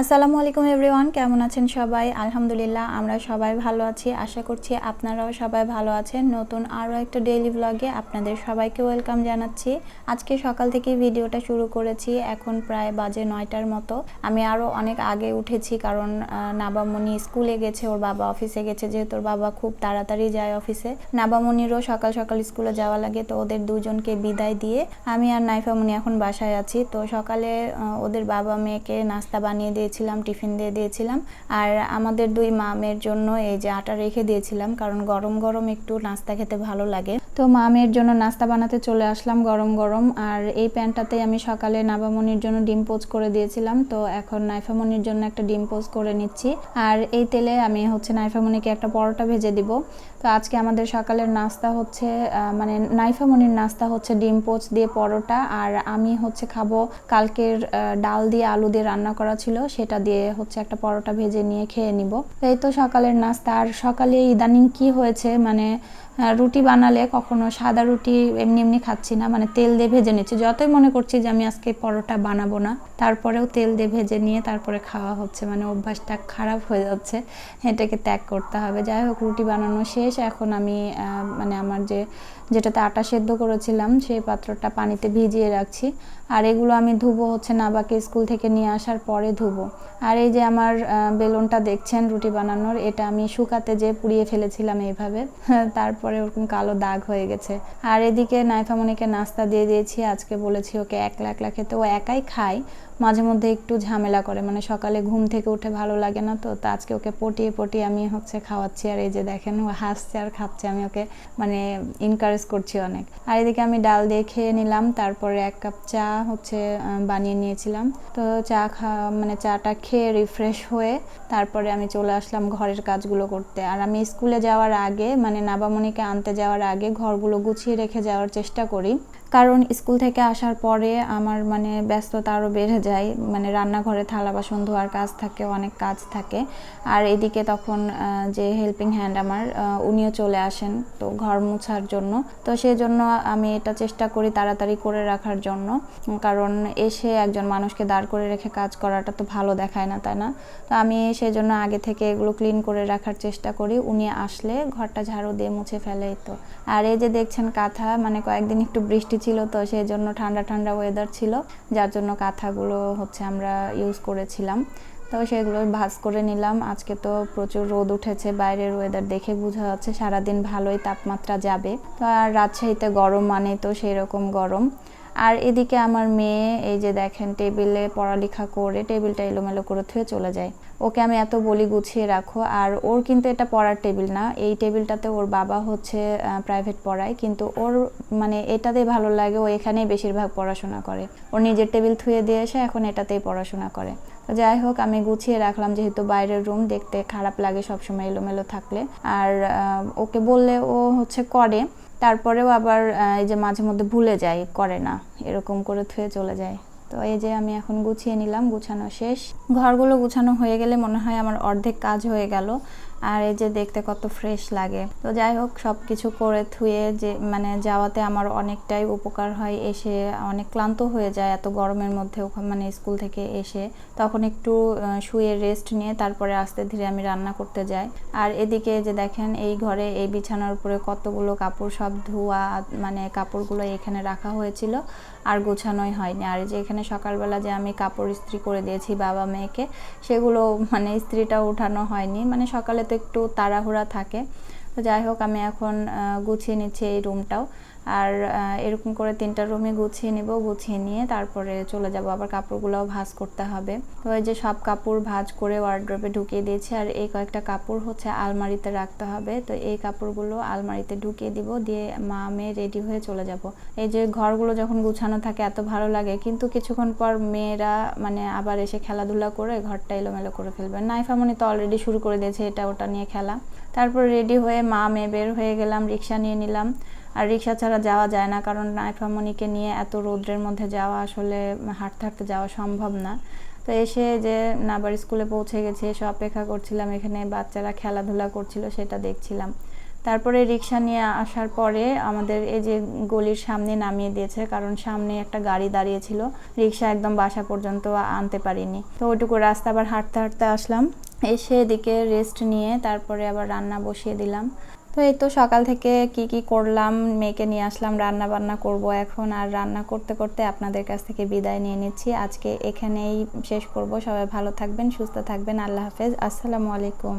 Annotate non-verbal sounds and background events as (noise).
আসসালামু আলাইকুম এভরিওয়ান, কেমন আছেন সবাই? আলহামদুলিল্লাহ, আমরা সবাই ভালো আছি। আশা করছি আপনারাও সবাই ভালো আছেন। নতুন আরও একটা ডেইলি ব্লগে আপনাদের সবাইকে ওয়েলকাম জানাচ্ছি। আজকে সকাল থেকে ভিডিওটা শুরু করেছি, এখন প্রায় বাজে নয়টার মতো। আমি আরও অনেক আগে উঠেছি কারণ নাবামণি স্কুলে গেছে, ওর বাবা অফিসে গেছে, যেহেতু ওর বাবা খুব তাড়াতাড়ি যায় অফিসে নাবামণিরও সকাল সকাল স্কুলে যাওয়া লাগে, তো ওদের দুজনকে বিদায় দিয়ে আমি আর নাইফামণি এখন বাসায় আছি। তো সকালে ওদের বাবা মেয়েকে নাস্তা বানিয়ে দিয়েছিলাম, টিফিন দিয়ে দিয়েছিলাম। আর আমাদের দুই মামের জন্য এই যে আটা রেখে দিয়েছিলাম, কারণ গরম গরম একটু নাস্তা খেতে ভালো লাগে। তো মামের জন্য নাস্তা বানাতে চলে আসলাম গরম গরম। আর এই প্যানটাতে আমি সকালে নাবামনির জন্য ডিম পোজ করে দিয়েছিলাম। তো এখন নাইফামনির জন্য একটা ডিম পোজ করে নিচ্ছি। আর এই তেলে আমি হচ্ছে নাইফামনিকে একটা পরোটা ভেজে দিব। তো আজকে আমাদের সকালের নাস্তা হচ্ছে মানে নাইফামনির নাস্তা হচ্ছে ডিম পোচ দিয়ে পরোটা। আর আমি হচ্ছে খাব কালকের ডাল দিয়ে আলু দিয়ে রান্না করা ছিল, সেটা দিয়ে হচ্ছে একটা পরোটা ভেজে নিয়ে খেয়ে নিব। এই তো সকালের নাস্তা। আর সকালে ইদানিং কি হয়েছে? মানে রুটি বানালে কখনো সাদা রুটি এমনি এমনি খাচ্ছি না মানে তেল দিয়ে ভেজে নিচ্ছি। যতই মনে করছি যে আমি আজকে পরোটা বানাবো না, তারপরেও তেল দিয়ে ভেজে নিয়ে তারপরে খাওয়া হচ্ছে মানে অভ্যাসটা খারাপ হয়ে যাচ্ছে, এটাকে ত্যাগ করতে হবে। যাই হোক, রুটি বানানো শেষ। এখন আমি মানে আমার যে, যেটাতে আটা সেদ্ধ করেছিলাম, সেই পাত্রটা পানিতে ভিজিয়ে রাখছি। আর এগুলো আমি ধুবো হচ্ছে নাবাকে স্কুল থেকে নিয়ে আসার পরে ধুবো। আর এই যে আমার বেলুনটা দেখছেন রুটি বানানোর, এটা আমি শুকাতে যে পুড়িয়ে ফেলেছিলাম এইভাবে (laughs) তারপরে ওরকম কালো দাগ হয়ে গেছে। আর এদিকে নাইফামনিকে নাস্তা দিয়ে দিয়েছি, আজকে বলেছি ওকে একলা একলা খেতে। ও একাই খায়, মাঝে মধ্যে একটু ঝামেলা করে মানে সকালে ঘুম থেকে উঠে ভালো লাগে না তো, তা আজকে ওকে পটিয়ে পটিয়ে আমি হচ্ছে খাওয়াচ্ছি। আর এই যে দেখেন, ও হাসছে আর খাচ্ছে, আমি ওকে মানে ইনকারেজ করছি অনেক। আর এদিকে আমি ডাল দিয়ে খেয়ে নিলাম, তারপরে এক কাপ চা হচ্ছে বানিয়ে নিয়েছিলাম। তো চা খা মানে চাটা খেয়ে রিফ্রেশ হয়ে, তারপরে আমি চলে আসলাম ঘরের কাজগুলো করতে। আর আমি স্কুলে যাওয়ার আগে মানে নাবামণিকে আনতে যাওয়ার আগে ঘরগুলো গুছিয়ে রেখে যাওয়ার চেষ্টা করি। কারণ স্কুল থেকে আসার পরে আমার মানে ব্যস্ততা আরও বেড়ে যায়। মানে রান্নাঘরে থালা বাসন ধোয়ার কাজ থাকে, অনেক কাজ থাকে। আর এদিকে তখন যে হেল্পিং হ্যান্ড আমার উনিও চলে আসেন তো ঘর মুছার জন্য। তো সেই জন্য আমি এটা চেষ্টা করি তাড়াতাড়ি করে রাখার জন্য। কারণ এসে একজন মানুষকে দাঁড় করে রেখে কাজ করাটা তো ভালো দেখায় না, তাই না? তো আমি সেই জন্য আগে থেকে এগুলো ক্লিন করে রাখার চেষ্টা করি। উনি আসলে ঘরটা ঝাড়ু দিয়ে মুছে ফেলেই তো। আর এই যে দেখছেন কাঁথা মানে কয়েকদিন একটু বৃষ্টি ছিল তো সেই জন্য ঠান্ডা ঠান্ডা ওয়েদার ছিল, যার জন্য কাঁথাগুলো হচ্ছে আমরা ইউজ করেছিলাম। তো সেগুলো ভাজ করে নিলাম। আজকে তো প্রচুর রোদ উঠেছে, বাইরের ওয়েদার দেখে বোঝা যাচ্ছে সারাদিন ভালোই তাপমাত্রা যাবে। তো আর রাজশাহীতে গরম মানে তো সেই রকম গরম। আর এদিকে আমার মেয়ে, এই যে দেখেন টেবিলে পড়ালেখা করে টেবিলটা এলোমেলো করে থুয়ে চলে যায়। ওকে আমি এত বলি গুছিয়ে রাখো। আর ওর কিন্তু এটা পড়ার টেবিল না। এই টেবিলটাতে ওর বাবা হচ্ছে প্রাইভেট পড়ায়। কিন্তু ওর মানে এটাতেই ভালো লাগে, ও এখানেই বেশিরভাগ পড়াশোনা করে। ওর নিজের টেবিল থুয়ে দিয়ে এসে এখন এটাতেই পড়াশোনা করে। যাই হোক, আমি গুছিয়ে রাখলাম যেহেতু বাইরের রুম দেখতে খারাপ লাগে সবসময় এলোমেলো থাকলে। আর ওকে বললে ও হচ্ছে করে। তারপরেও আবার এই যে মাঝে মধ্যে ভুলে যায় করে না, এরকম করে থুয়ে চলে যায় তো এই যে আমি এখন গুছিয়ে নিলাম, গুছানো শেষ। ঘরগুলো গুছানো হয়ে গেলে মনে হয় আমার অর্ধেক কাজ হয়ে গেল। আর এই যে দেখতে কত ফ্রেশ লাগে। তো যাই হোক সব কিছু করে থুয়ে যে মানে যাওয়াতে আমার অনেকটাই উপকার হয়। এসে অনেক ক্লান্ত হয়ে যায় এত গরমের মধ্যে ওখানে মানে স্কুল থেকে এসে। তখন একটু শুয়ে রেস্ট নিয়ে তারপরে আস্তে ধীরে আমি রান্না করতে যাই। আর এদিকে যে দেখেন, এই ঘরে এই বিছানার উপরে কতগুলো কাপড়, সব ধোয়া মানে কাপড়গুলো এখানে রাখা হয়েছিল আর গোছানোই হয়নি। আর যে এখানে সকালবেলা যে আমি কাপড় ইস্ত্রি করে দিয়েছি বাবা মেয়েকে, সেগুলো মানে ইস্ত্রিটা উঠানো হয়নি। মানে সকালে তো একটু তাড়াহুড়া থাকে। তো যাই হোক আমি এখন গুছিয়ে নিচ্ছি এই রুমটাও আর এরকম করে তিনটা রুমে গুছিয়ে নিব, গুছিয়ে নিয়ে তারপরে চলে যাব। আবার কাপড়গুলোও ভাঁজ করতে হবে। তো এই যে সব কাপড় ভাঁজ করে ওয়ার্ড্রপে ঢুকিয়ে দিয়েছি, আর এই কয়েকটা কাপড় হচ্ছে আলমারিতে রাখতে হবে। তো এই কাপড়গুলো আলমারিতে ঢুকিয়ে দিব, দিয়ে মা মেয়ে রেডি হয়ে চলে যাব। এই যে ঘরগুলো যখন গুছানো থাকে, এত ভালো লাগে। কিন্তু কিছুক্ষণ পর মেয়েরা মানে আবার এসে খেলাধুলা করে ঘরটা এলোমেলো করে ফেলবে। নাইফামনি তো অলরেডি শুরু করে দিয়েছে এটা ওটা নিয়ে খেলা। তারপর রেডি হয়ে মা মেয়ে বের হয়ে গেলাম, রিক্সা নিয়ে নিলাম। আর রিক্সা ছাড়া যাওয়া যায় না, কারণ নাইফামনিকে নিয়ে এত রৌদ্রের মধ্যে যাওয়া আসলে হাঁটতে হাঁটতে যাওয়া সম্ভব না। তো এসে যে নাবার স্কুলে পৌঁছে গেছে, এসে অপেক্ষা করছিলাম, এখানে বাচ্চারা খেলাধুলা করছিল সেটা দেখছিলাম। তারপরে রিক্সা নিয়ে আসার পরে আমাদের এই যে গলির সামনে নামিয়ে দিয়েছে, কারণ সামনে একটা গাড়ি দাঁড়িয়ে ছিল রিক্সা একদম বাসা পর্যন্ত আনতে পারিনি। তো ওইটুকু রাস্তা আবার হাঁটতে হাঁটতে আসলাম, এসে এদিকে রেস্ট নিয়ে তারপরে আবার রান্না বসিয়ে দিলাম। তো এই তো সকাল থেকে কি কি করলাম, মেয়েকে নিয়ে আসলাম রান্না বান্না করব এখন। আর রান্না করতে করতে আপনাদের কাছ থেকে বিদায় নিয়ে নিচ্ছি। আজকে এখানেই শেষ করব। সবাই ভালো থাকবেন, সুস্থ থাকবেন। আল্লাহ হাফেজ। আসসালামু আলাইকুম।